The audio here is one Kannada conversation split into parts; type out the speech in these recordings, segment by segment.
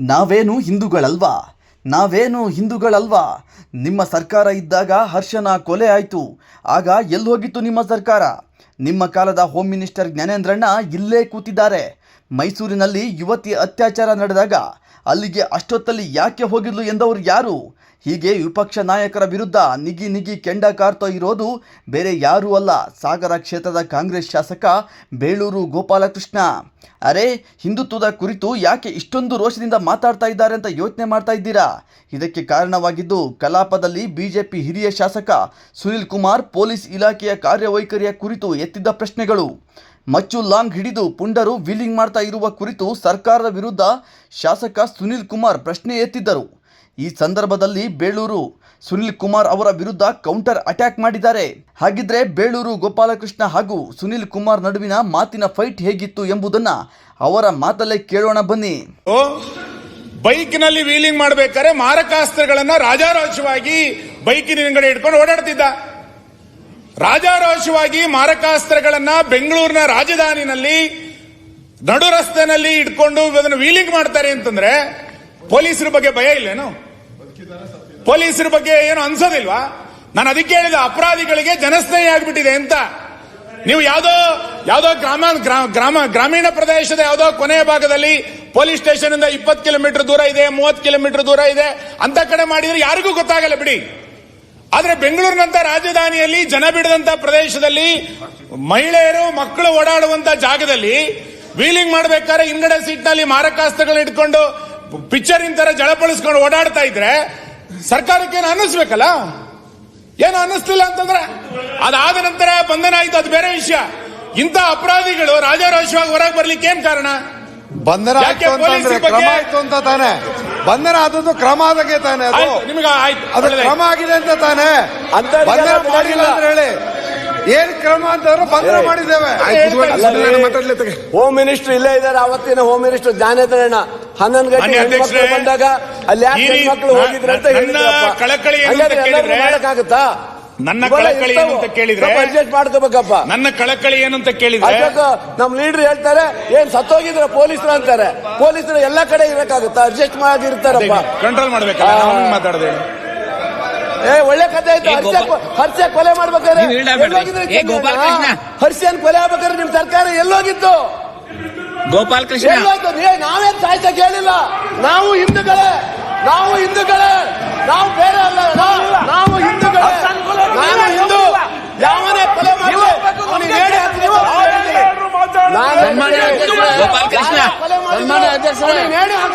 ನಾವೇನು ಹಿಂದೂಗಳಲ್ವಾ? ನಾವೇನು ಹಿಂದೂಗಳಲ್ವಾ? ನಿಮ್ಮ ಸರ್ಕಾರ ಇದ್ದಾಗ ಹರ್ಷನ ಕೊಲೆ ಆಯಿತು. ಆಗ ಎಲ್ಲಿ ಹೋಗಿತ್ತು ನಿಮ್ಮ ಸರ್ಕಾರ? ನಿಮ್ಮ ಕಾಲದ ಹೋಮ್ ಮಿನಿಸ್ಟರ್ ಜ್ಞಾನೇಂದ್ರಣ್ಣ ಇಲ್ಲೇ ಕೂತಿದ್ದಾರೆ. ಮೈಸೂರಿನಲ್ಲಿ ಯುವತಿ ಅತ್ಯಾಚಾರ ನಡೆದಾಗ ಅಲ್ಲಿಗೆ ಅಷ್ಟೊತ್ತಲ್ಲಿ ಯಾಕೆ ಹೋಗಿದ್ಲು ಎಂದವರು ಯಾರು? ಹೀಗೆ ವಿಪಕ್ಷ ನಾಯಕರ ವಿರುದ್ಧ ನಿಗಿ ನಿಗಿ ಕೆಂಡ ಕಾರ್ತಾ ಇರೋದು ಬೇರೆ ಯಾರೂ ಅಲ್ಲ. ಸಾಗರ ಕ್ಷೇತ್ರದ ಕಾಂಗ್ರೆಸ್ ಶಾಸಕ ಬೇಳೂರು ಗೋಪಾಲಕೃಷ್ಣ. ಅರೆ, ಹಿಂದುತ್ವದ ಕುರಿತು ಯಾಕೆ ಇಷ್ಟೊಂದು ರೋಷದಿಂದ ಮಾತಾಡ್ತಾ ಇದ್ದಾರೆ ಅಂತ ಯೋಚನೆ ಮಾಡ್ತಾ ಇದ್ದೀರಾ? ಇದಕ್ಕೆ ಕಾರಣವಾಗಿದ್ದು ಕಲಾಪದಲ್ಲಿ ಬಿಜೆಪಿ ಹಿರಿಯ ಶಾಸಕ ಸುನಿಲ್ ಕುಮಾರ್, ಪೊಲೀಸ್ ಇಲಾಖೆಯ ಕಾರ್ಯವೈಖರಿಯ ಕುರಿತು ಎತ್ತಿದ್ದ ಪ್ರಶ್ನೆಗಳು. ಮಚ್ಚು ಲಾಂಗ್ ಹಿಡಿದು ಪುಂಡರು ವೀಲಿಂಗ್ ಮಾಡ್ತಾ ಇರುವ ಕುರಿತು ಸರ್ಕಾರದ ವಿರುದ್ಧ ಶಾಸಕ ಸುನಿಲ್ ಕುಮಾರ್ ಪ್ರಶ್ನೆ ಎತ್ತಿದ್ದರು. ಈ ಸಂದರ್ಭದಲ್ಲಿ ಬೇಳೂರು ಸುನಿಲ್ ಕುಮಾರ್ ಅವರ ವಿರುದ್ಧ ಕೌಂಟರ್ ಅಟ್ಯಾಕ್ ಮಾಡಿದ್ದಾರೆ. ಹಾಗಿದ್ರೆ ಬೇಳೂರು ಗೋಪಾಲಕೃಷ್ಣ ಹಾಗೂ ಸುನಿಲ್ ಕುಮಾರ್ ನಡುವಿನ ಮಾತಿನ ಫೈಟ್ ಹೇಗಿತ್ತು ಎಂಬುದನ್ನ ಅವರ ಮಾತಲ್ಲೇ ಕೇಳೋಣ ಬನ್ನಿ. ಬೈಕ್ನಲ್ಲಿ ವೀಲಿಂಗ್ ಮಾಡಬೇಕಾದ್ರೆ ಮಾರಕಾಸ್ತ್ರಗಳನ್ನ ರಾಜಾರೋಷವಾಗಿ ಬೈಕಿನ ಹಿಂಗಡೆ ಇಟ್ಕೊಂಡು ಓಡಾಡ್ತಿದ್ದ. ರಾಜಾರೋಷವಾಗಿ ಮಾರಕಾಸ್ತ್ರಗಳನ್ನ ಬೆಂಗಳೂರಿನ ರಾಜಧಾನಿನಲ್ಲಿ ನಡು ರಸ್ತೆನಲ್ಲಿ ಇಟ್ಕೊಂಡು ಅದನ್ನು ವೀಲಿಂಗ್ ಮಾಡ್ತಾರೆ ಅಂತಂದ್ರೆ ಪೊಲೀಸರ ಬಗ್ಗೆ ಭಯ ಇಲ್ಲೇನು? ಪೊಲೀಸರ ಬಗ್ಗೆ ಏನು ಅನ್ಸೋದಿಲ್ವಾ? ನಾನು ಅದಕ್ಕೆ ಹೇಳಿದ ಅಪರಾಧಿಗಳಿಗೆ ಜನಸ್ನೇಹಿ ಆಗ್ಬಿಟ್ಟಿದೆ ಅಂತ. ನೀವು ಯಾವ್ದೋ ಯಾವ್ದೋ ಗ್ರಾಮ ಗ್ರಾಮ, ಗ್ರಾಮೀಣ ಪ್ರದೇಶದ ಯಾವ್ದೋ ಕೊನೆಯ ಭಾಗದಲ್ಲಿ ಪೊಲೀಸ್ ಸ್ಟೇಷನ್ ಇಂದ ಇಪ್ಪತ್ತು ಕಿಲೋಮೀಟರ್ ದೂರ ಇದೆ, ಮೂವತ್ತು ಕಿಲೋಮೀಟರ್ ದೂರ ಇದೆ ಅಂತ ಕಡೆ ಮಾಡಿದ್ರೆ ಯಾರಿಗೂ ಗೊತ್ತಾಗಲ್ಲ ಬಿಡಿ. ಆದ್ರೆ ಬೆಂಗಳೂರಿನಂತ ರಾಜಧಾನಿಯಲ್ಲಿ ಜನ ಬಿಡದಂತ ಪ್ರದೇಶದಲ್ಲಿ ಮಹಿಳೆಯರು ಮಕ್ಕಳು ಓಡಾಡುವಂತ ಜಾಗದಲ್ಲಿ ವೀಲಿಂಗ್ ಮಾಡಬೇಕಾದ್ರೆ ಹಿಂಗಡೆ ಸೀಟ್ನಲ್ಲಿ ಮಾರಕಾಸ್ತ್ರಗಳನ್ನ ಇಟ್ಕೊಂಡು ಪಿಕ್ಚರ್ ತರ ಜಳಪಳಿಸ್ಕೊಂಡು ಓಡಾಡ್ತಾ ಇದ್ರೆ ಸರ್ಕಾರಕ್ಕೆ ಏನು ಅನ್ನಿಸ್ಬೇಕಲ್ಲ? ಏನು ಅನ್ನಿಸ್ತಿಲ್ಲ ಅಂತಂದ್ರೆ ಅದಾದ ನಂತರ ಬಂಧನ ಆಯ್ತು ಅದು ಬೇರೆ ವಿಷಯ. ಇಂಥ ಅಪರಾಧಿಗಳು ರಾಜಾರೋಷವಾಗಿ ಹೊರಗೆ ಬರ್ಲಿಕ್ಕೆ ಏನ್ ಕಾರಣ? ಬಂಧನ ಬಂಧನ ಆದದ್ದು ಕ್ರಮ ಆದಾಗೆ ತಾನೆ ಅದು. ನಿಮಗೆ ಆಯ್ತು ಅದು ಕ್ರಮ ಆಗಿದೆ ಅಂತ ತಾನೆ. ಅಂತ ಬಂಧನ. ಮಾಡಿಲ್ಲ ಅಂತ ಹೇಳಿ. ಏನ್ ಕ್ರಮ ಅಂತಂದ್ರೆ ಬಂಧನ ಮಾಡಿದ್ದೇವೆ. ಹೋಮ್ ಮಿನಿಸ್ಟರ್ ಇಲ್ಲೇ ಇದ್ದಾರೆ ಅವತ್ತಿನ ಹೋಮ್ ಮಿನಿಸ್ಟರ್ ಜ್ಞಾನೇಂದ್ರಣ್ಣ. ಹನ್ನೊಂದು ಗಂಟೆ ಬಂದಾಗ ಅಲ್ಲಿ ಯಾಕೆ ಮಕ್ಕಳು ಹೋಗಿದ್ರೆ ಹೋಗಿದ್ರು ಅಂತ ಹೇಳಿದ್ರೆ ಮಾಡಕ್ಕಾಗತ್ತಾ? ನನ್ನ ಕಳಕಳಿ ಏನು ಅಂತ. ಕೇಳಿದ್ರೆ, ಅಡ್ಜಸ್ಟ್ ಮಾಡ್ಕೋಬೇಕಪ್ಪ ನನ್ನ ಕಳಕಳಿ ಏನಂತ ಅಂತ ಕೇಳಿದ್ರೆ ನಮ್ ಲೀಡರ್ ಹೇಳ್ತಾರೆ ಏನ್ ಸತ್ತೋಗಿದ್ರ ಪೊಲೀಸರು ಅಂತಾರೆ. ಪೊಲೀಸರು ಎಲ್ಲಾ ಕಡೆ ಇರಕ್ಕಾಗುತ್ತಾ ಅಡ್ಜಸ್ಟ್ ಮಾಡಿರ್ತಾರಪ್ಪ ಕಂಟ್ರೋಲ್ ಮಾಡ್ಬೇಕಲ್ಲ. ನಾವು ಮಾತಾಡದೆ ಏ ಒಳ್ಳೆ ಕಥೆ ಆಯ್ತು. ಹರ್ಷ ಹರ್ಷ ಕೊಲೆ ಮಾಡ್ಬೇಕಾದ್ರೆ ನೀವು. ಹರ್ಷನ್ ಕೊಲೆ ಆಗ್ಬೇಕಾದ್ರೆ ನಿಮ್ ಸರ್ಕಾರ ಎಲ್ಲೋಗಿತ್ತು. ಗೋಪಾಲ್ ಕೃಷ್ಣ. ನಾವೇನ್ ಸಾಹಿತ್ಯ ಕೇಳಿಲ್ಲ. ನಾವು ಹಿಂದೂಗಳೇ. ನಾವು ಹಿಂದೂಗಳೇ. ನಾವು ಬೇರೆ ಅಲ್ಲ ನಾವು- ನಾವು ಹಿಂದೂಗಳೇ ನಾನು ಹಿಂದೂ ಯಾವನೇ ಕೊಲೆ ಮಾಡಿದ್ರೆ ಅವ್ನಿಗೆ ಹೇಳಿ ಹಾಕ್ತೀನಿ ಅಂತ ಹೇಳಿದ್ದೀನಿ. ನಾನು ಸನ್ಮಾನ್ಯ ಅಧ್ಯಕ್ಷರೇ, ಗೋಪಾಲ್ ಕೃಷ್ಣ. ಸನ್ಮಾನ್ಯ.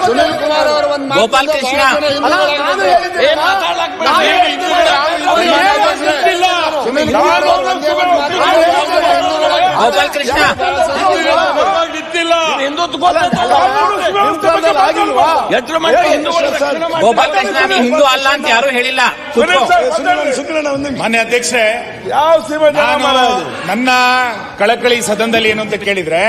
ಸುನಿಲ್ ಕುಮಾರ್ ಅವರು ಒಂದು ಮಾತು ಗೋಪಾಲ್ ಕೃಷ್ಣ. ಗೋಪಾಲ್ ಕೃಷ್ಣ. ಗೋಪಾಲ್ ಕೃಷ್ಣ ಹಿಂದೂ ಅಲ್ಲ ಅಂತ ಯಾರು ಹೇಳಿಲ್ಲ. ಮಾನ್ಯ ಅಧ್ಯಕ್ಷರೇ ನಾನು ನನ್ನ ಕಳಕಳಿ ಸದನದಲ್ಲಿ ಏನು ಅಂತ ಕೇಳಿದ್ರೆ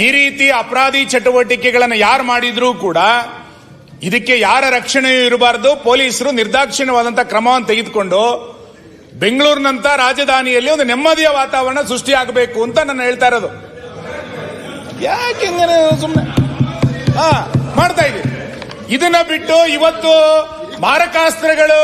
ಈ ರೀತಿ ಅಪರಾಧಿ ಚಟುವಟಿಕೆಗಳನ್ನು ಯಾರು ಮಾಡಿದ್ರೂ ಕೂಡ ಇದಕ್ಕೆ ಯಾರ ರಕ್ಷಣೆಯೂ ಇರಬಾರದು. ಪೊಲೀಸರು ನಿರ್ದಾಕ್ಷಿಣ್ಯವಾದಂತ ಕ್ರಮವನ್ನು ತೆಗೆದುಕೊಂಡು ಬೆಂಗಳೂರಿನಂತ ರಾಜಧಾನಿಯಲ್ಲಿ ಒಂದು ನೆಮ್ಮದಿಯ ವಾತಾವರಣ ಸೃಷ್ಟಿಯಾಗಬೇಕು ಅಂತ ನಾನು ಹೇಳ್ತಾ ಇರೋದು. ಯಾಕೆ ಸುಮ್ಮನೆ ಮಾಡ್ತಾ ಇದೀವಿ ಇದನ್ನ ಬಿಟ್ಟು ಇವತ್ತು ಮಾರಕಾಸ್ತ್ರಗಳು